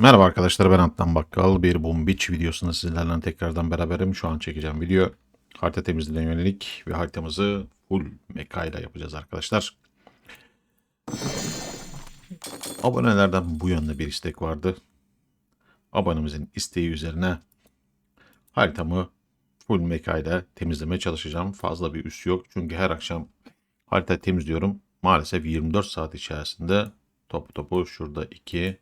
Merhaba arkadaşlar ben Atlan Bakkal. Bir Beach videosunda sizlerle tekrardan beraberim. Şu an çekeceğim video harita temizliğine yönelik ve haritamızı full meka ile yapacağız arkadaşlar. Abonelerden bu yönde bir istek vardı. Abonemizin isteği üzerine haritamı full meka ile temizlemeye çalışacağım. Fazla bir üs yok çünkü her akşam harita temizliyorum. Maalesef 24 saat içerisinde topu topu şurada 2,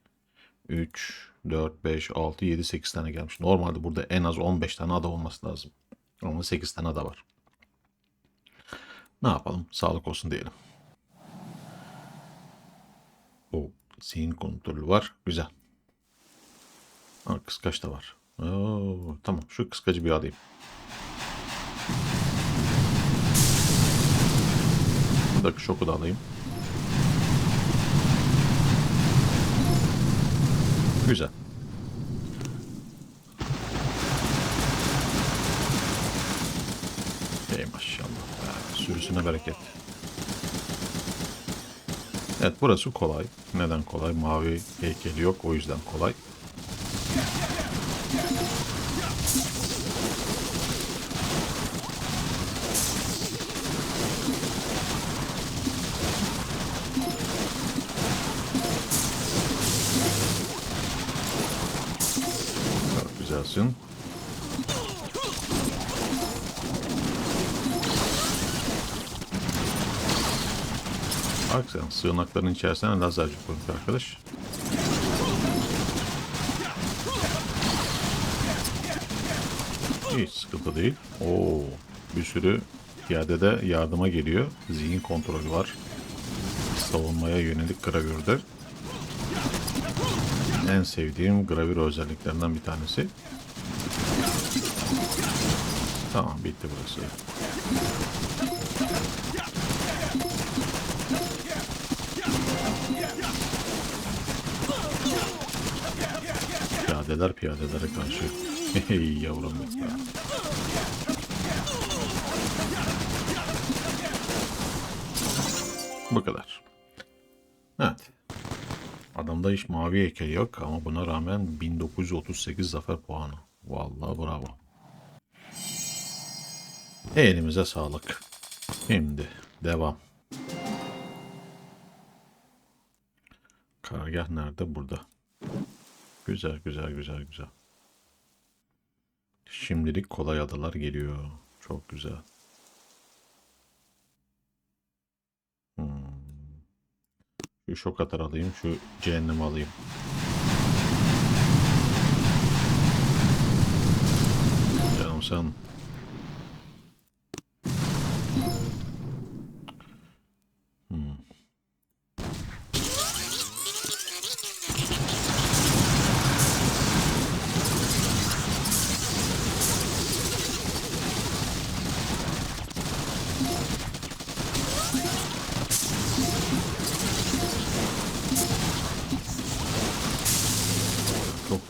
3, 4, 5, 6, 7, 8 tane gelmiş. Normalde burada en az 15 tane ada olması lazım. Ama 8 tane ada var. Ne yapalım? Sağlık olsun diyelim. O zihin kontrolü var. Güzel. Ha, kıskaç da var. Oo, tamam şu kıskacı bir alayım. Buradaki şoku da alayım. Güzel. Ey maşallah. be, Sürüsüne bereket. Evet burası kolay. Neden kolay? Mavi heykeli yok o yüzden kolay. Bak sen sığınakların içerisine lazerci koymuş arkadaş. Hiç sıkıntı değil. Oo, bir sürü piyadede yardıma geliyor. Zihin kontrolü var. Savunmaya yönelik gravürde. En sevdiğim gravür özelliklerinden bir tanesi. Tamam bitti burası. Piyadeler piyadelere karşı. Hey yavrum be. Bu kadar. Evet. Adamda hiç mavi heykel yok ama buna rağmen 1938 zafer puanı. Vallahi bravo. Elimize sağlık. Şimdi devam. Karargah nerede? Burada. Güzel güzel güzel güzel. Şimdilik kolay adalar geliyor. Çok güzel. Hmm. Şu şok atar alayım. Şu cehennemi alayım. Canım sen.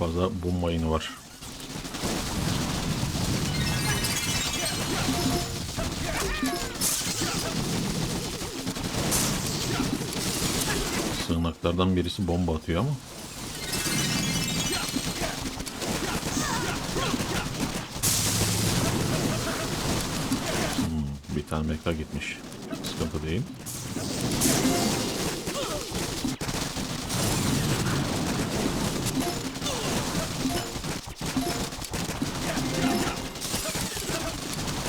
fazla bomba yayını var. Sığınaklardan birisi bomba atıyor ama. Hmm, bir tane mekla gitmiş. Sıkıntı değil.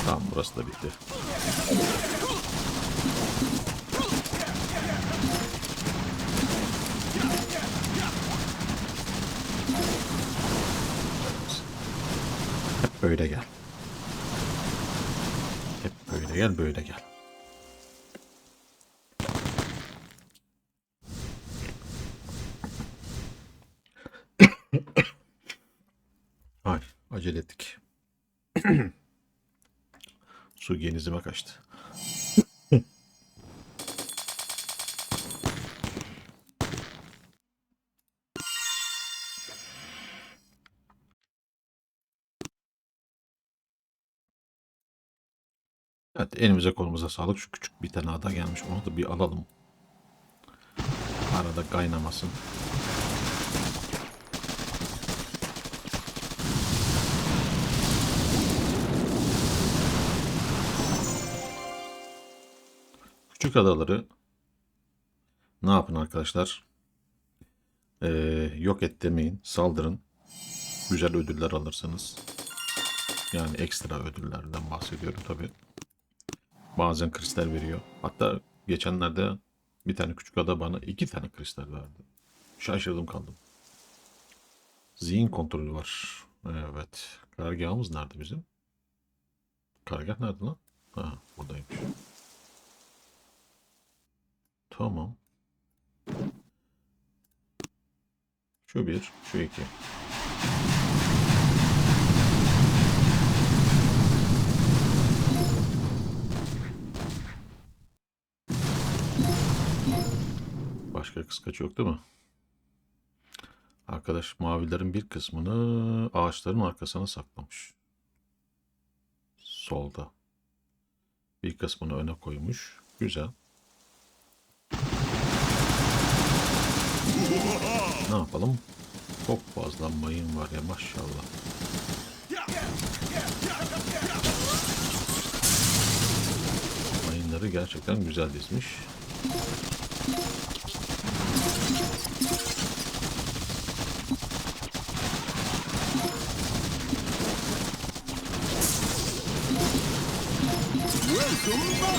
Tamam burası da bitti. Hep böyle gel. Hep böyle gel, böyle gel. Ay, acele ettik. Su genizime kaçtı. Evet elimize kolumuza sağlık. Şu küçük bir tane ada gelmiş. Onu da bir alalım. Arada kaynamasın. Adaları ne yapın arkadaşlar? Ee, yok et demeyin. Saldırın. Güzel ödüller alırsınız. Yani ekstra ödüllerden bahsediyorum tabi. Bazen kristal veriyor. Hatta geçenlerde bir tane küçük ada bana iki tane kristal verdi. Şaşırdım kaldım. Zihin kontrolü var. Evet. Karargahımız nerede bizim? Karargah nerede lan? Ha buradaymış. Tamam. Şu bir, şu iki. Başka kıskaç yok değil mi? Arkadaş mavilerin bir kısmını ağaçların arkasına saklamış. Solda. Bir kısmını öne koymuş. Güzel. Ne yapalım? Çok fazla mayın var ya maşallah. Mayınları gerçekten güzel dizmiş.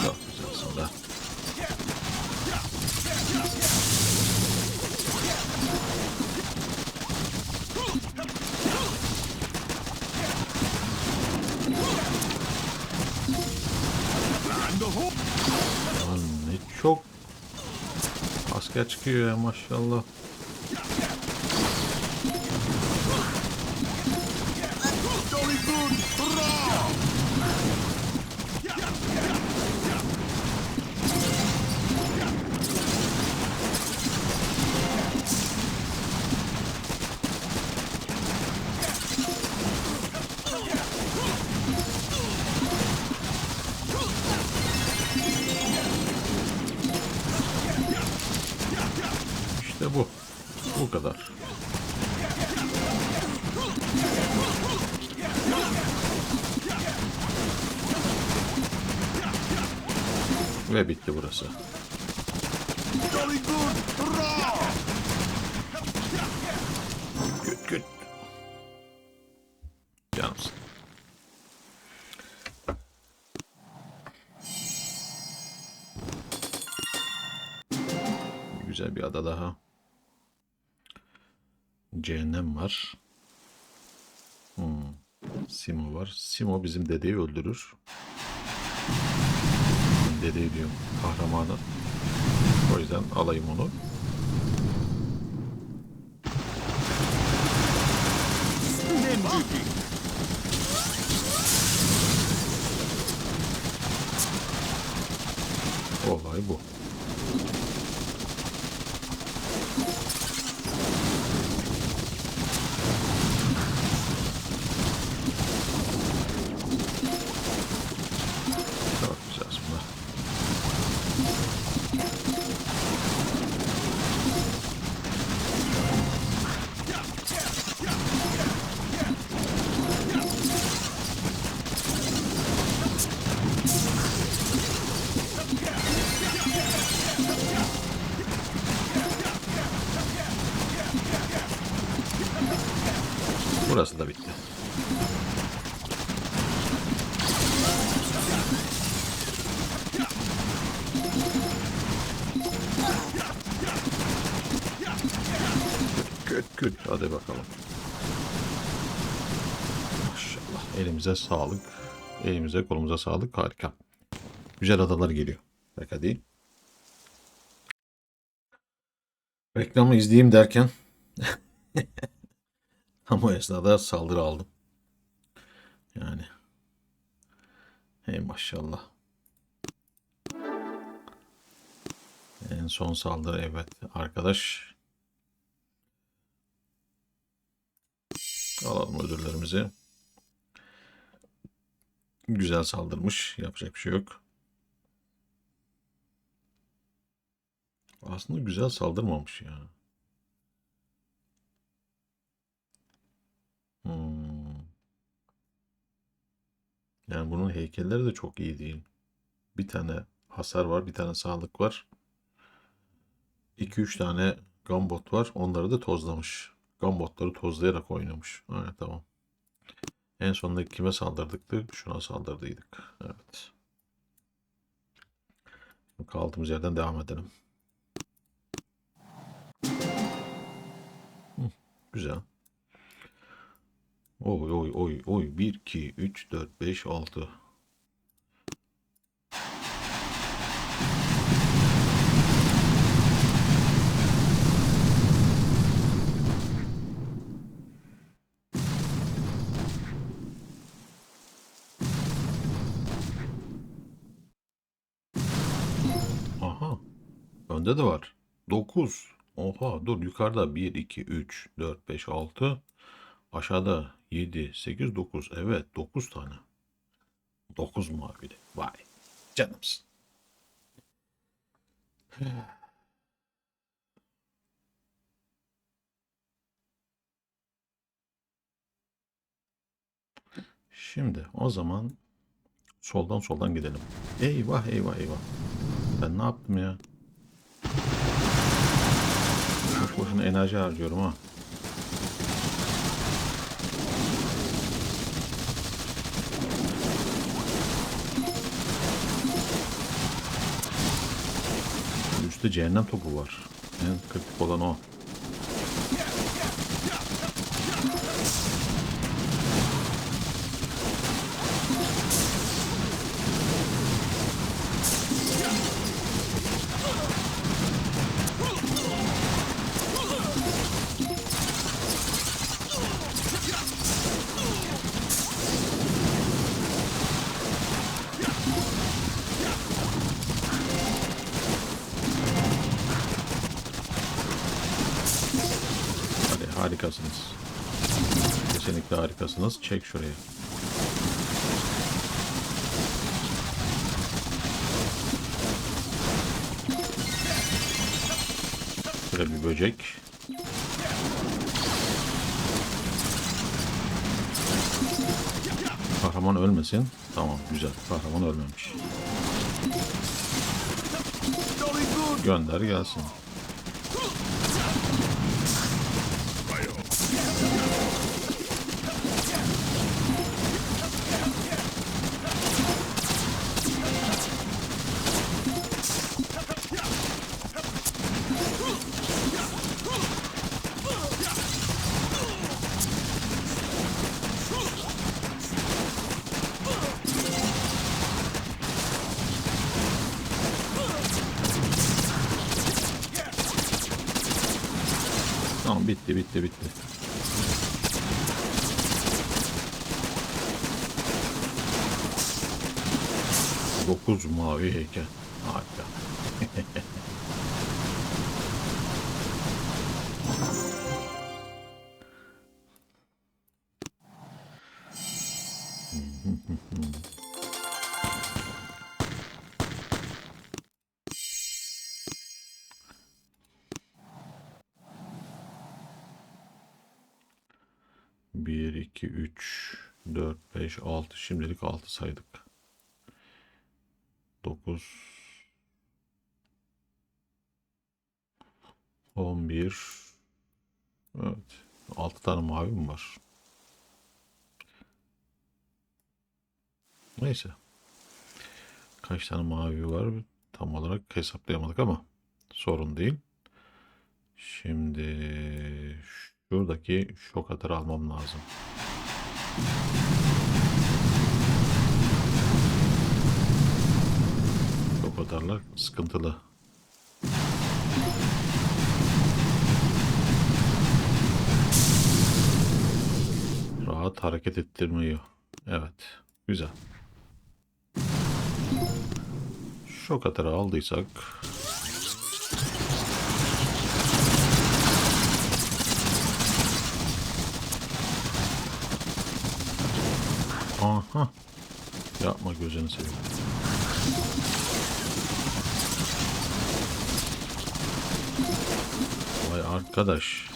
Çok güzelsin be. Çıkıyor ya maşallah. Bu kadar. Ve bitti burası. Jolly good! Hurrah! Güt güt. Canımsın. Güzel bir ada daha. Cehennem var. Hmm. Simo var. Simo bizim dedeyi öldürür. Dedeyi diyorum. Kahramanı. O yüzden alayım onu. Olay bu. Küt küt hadi bakalım. Maşallah elimize sağlık. Elimize kolumuza sağlık harika. Güzel adalar geliyor. Pek hadi. Reklamı izleyeyim derken Tam o esnada saldırı aldım. Yani. Hey maşallah. En son saldırı evet arkadaş. Alalım ödüllerimizi. Güzel saldırmış. Yapacak bir şey yok. Aslında güzel saldırmamış ya. Hmm. Yani bunun heykelleri de çok iyi değil. Bir tane hasar var. Bir tane sağlık var. 2-3 tane gambot var. Onları da tozlamış. Gambotları tozlayarak oynamış. Evet tamam. En sondaki kime saldırdık? Şuna saldırdıydık. Evet. Kaldığımız yerden devam edelim. Hı, güzel. Oy oy oy oy 1 2 3 4 5 6 Aha. Önde de var. 9. Oha dur yukarıda 1 2 3 4 5 6 aşağıda 7 8 9 evet 9 tane. 9 mavili. Vay. Canımsın. Şimdi o zaman soldan soldan gidelim. Eyvah eyvah eyvah. Ben ne yaptım ya? Boş boşuna enerji harcıyorum ha. Üstte cehennem topu var. En kritik olan o. bir böcek. Kahraman ölmesin. Tamam güzel. Kahraman ölmemiş. Gönder gelsin. 9 mavi heykel. Harika. Bir, iki, üç, dört, beş, altı. Şimdilik altı saydık. Dokuz. On bir. Evet. Altı tane mavi mi var? Neyse. Kaç tane mavi var tam olarak hesaplayamadık ama sorun değil. Şimdi şuradaki şok almam lazım. Atarlar sıkıntılı. Rahat hareket ettirmiyor. Evet. Güzel. Şok atarı aldıysak Aha. Yapma gözünü seveyim. Vay arkadaş.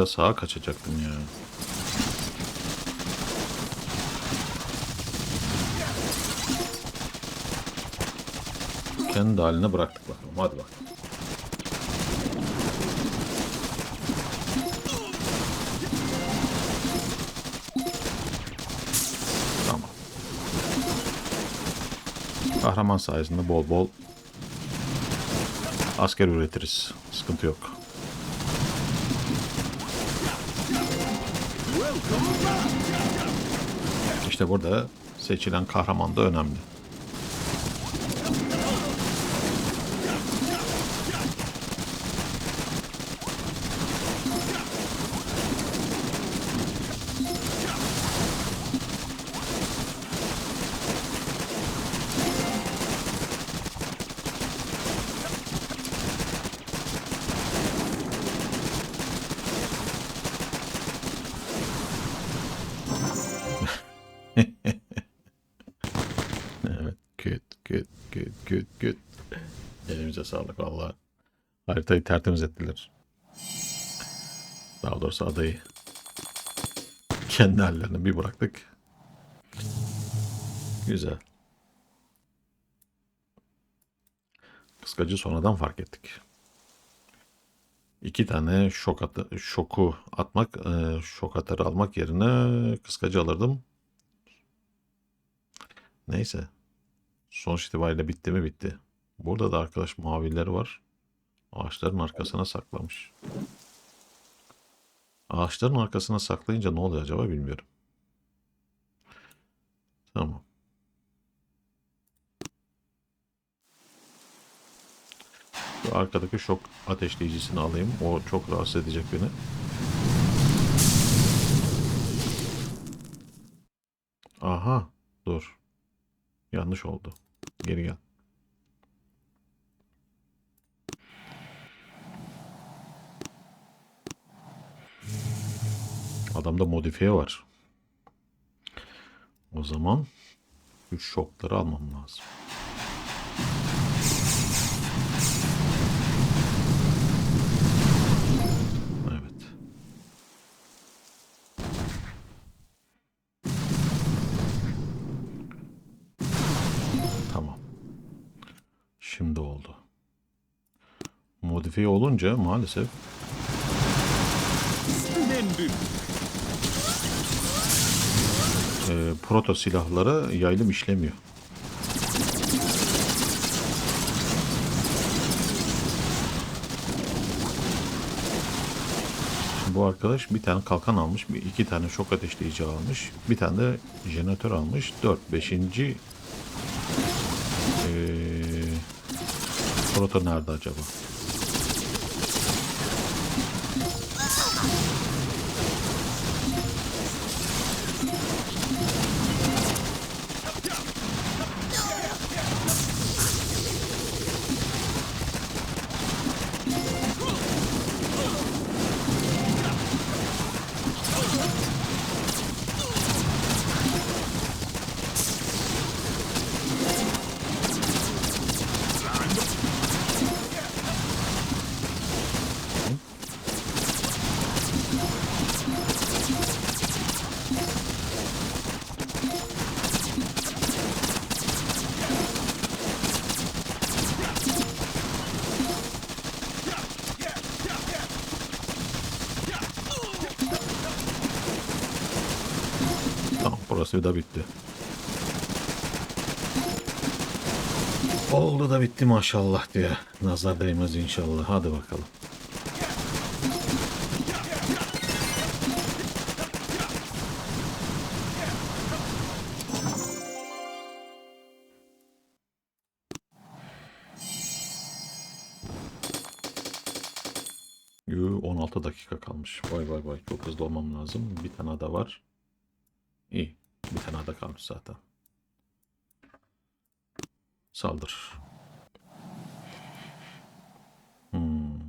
Güzel sağa kaçacaktım ya. Kendi haline bıraktık bakalım. Hadi bakalım. Tamam. Kahraman sayesinde bol bol asker üretiriz. Sıkıntı yok. İşte burada seçilen kahraman da önemli. Sağlık valla. Haritayı tertemiz ettiler. Daha doğrusu adayı kendi hallerine bir bıraktık. Güzel. Kıskacı sonradan fark ettik. İki tane şok atı, şoku atmak, e, şok atarı almak yerine kıskacı alırdım. Neyse. Sonuç itibariyle bitti mi bitti. Burada da arkadaş mavileri var. Ağaçların arkasına saklamış. Ağaçların arkasına saklayınca ne oluyor acaba bilmiyorum. Tamam. Şu arkadaki şok ateşleyicisini alayım. O çok rahatsız edecek beni. Aha. Dur. Yanlış oldu. Geri gel. Adamda modifiye var. O zaman şu şokları almam lazım. Evet. Tamam. Şimdi oldu. Modifiye olunca maalesef. E, proto silahlara yaylım işlemiyor. Bu arkadaş bir tane kalkan almış, iki tane şok ateşleyici almış, bir tane de jeneratör almış. Dört, beşinci e, proto nerede acaba? Burası da bitti. Oldu da bitti maşallah diye. Nazar değmez inşallah. Hadi bakalım. Yoo, 16 dakika kalmış. Vay vay vay. Çok hızlı olmam lazım. Bir tane daha var. İyi. Bir tane daha kalmış zaten. Saldır. Hmm.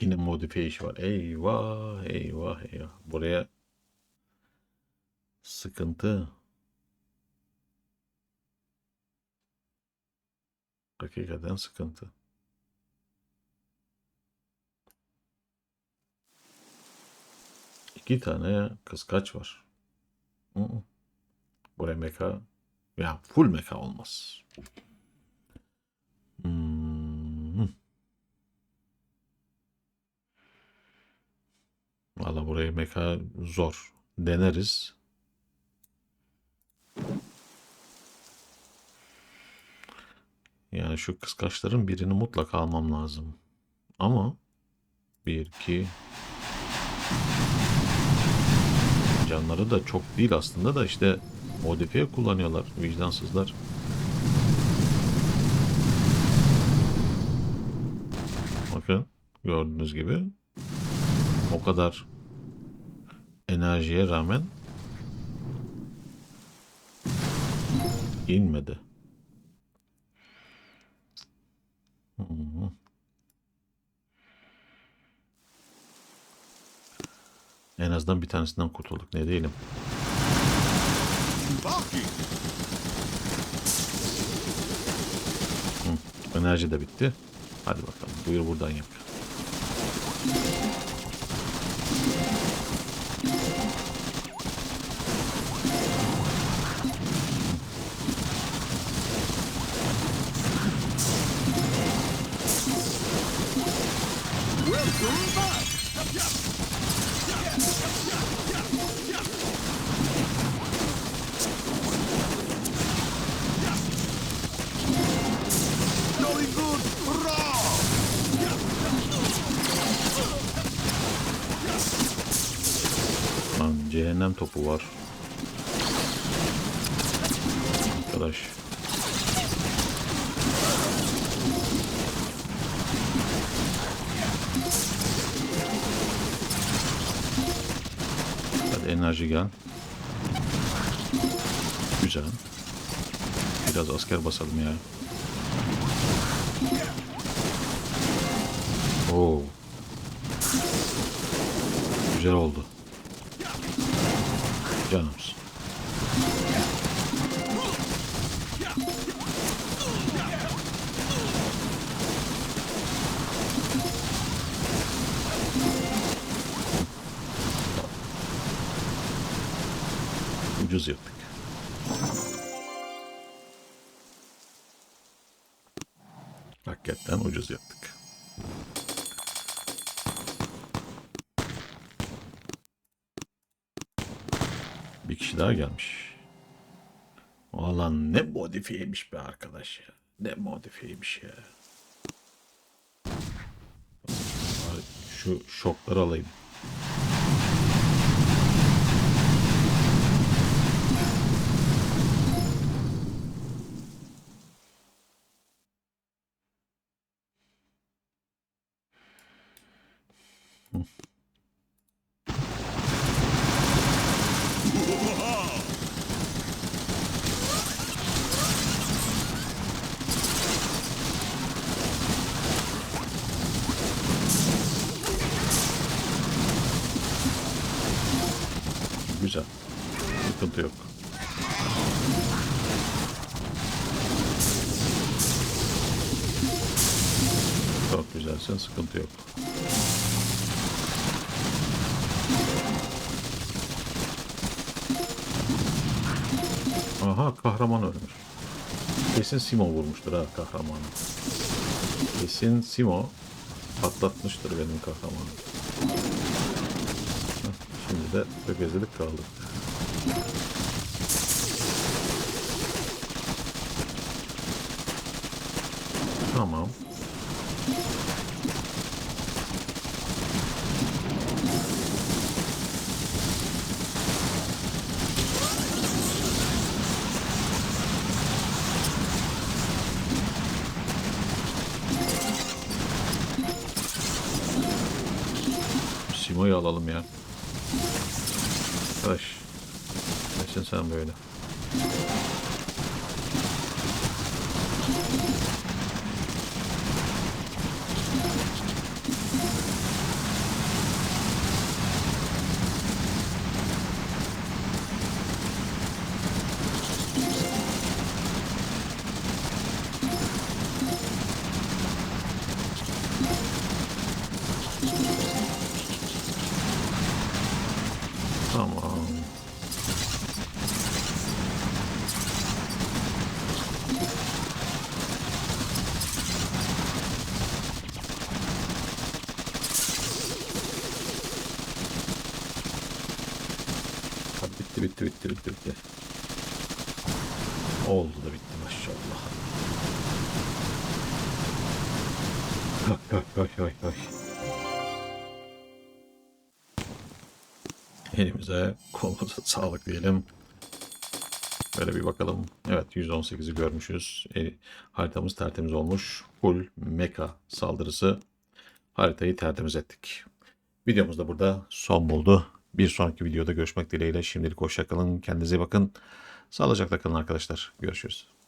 Yine modifiye işi var. Eyvah, eyvah, eyvah. Buraya sıkıntı. Hakikaten sıkıntı. İki tane kıskaç var. Buraya meka ya full meka olmaz. Hmm. Valla buraya meka zor. Deneriz. Yani şu kıskaçların birini mutlaka almam lazım. Ama bir, iki canları da çok değil aslında da işte modifiye kullanıyorlar vicdansızlar. Bakın gördüğünüz gibi o kadar enerjiye rağmen inmedi. En azından bir tanesinden kurtulduk. Ne diyelim. Enerji de bitti. Hadi bakalım. Buyur buradan yak. Cehennem topu var. Arkadaş. Hadi enerji gel. Güzel. Biraz asker basalım ya. Oo. Güzel oldu. Yaptık. Hakikaten ucuz yaptık. Bir kişi daha gelmiş. Ulan ne modifiyeymiş be arkadaş ya. Ne modifiyeymiş ya. Şu şokları alayım. Güzel. Sıkıntı yok. Çok güzelsin, sıkıntı yok. Aha kahraman ölmüş. Kesin Simo vurmuştur ha kahramanı. Kesin Simo patlatmıştır benim kahramanı. Şimdi de tökezledik kaldık. Tamam. Simo'yu alalım ya. Böyle? Bitti bitti bitti bitti. Oldu da bitti maşallah. Oy, oy, oy, oy. Elimize kolumuza sağlık diyelim. Böyle bir bakalım. Evet 118'i görmüşüz. E, haritamız tertemiz olmuş. Full mecha saldırısı. Haritayı tertemiz ettik. Videomuz da burada son buldu. Bir sonraki videoda görüşmek dileğiyle. Şimdilik hoşçakalın. Kendinize bakın. Sağlıcakla kalın arkadaşlar. Görüşürüz.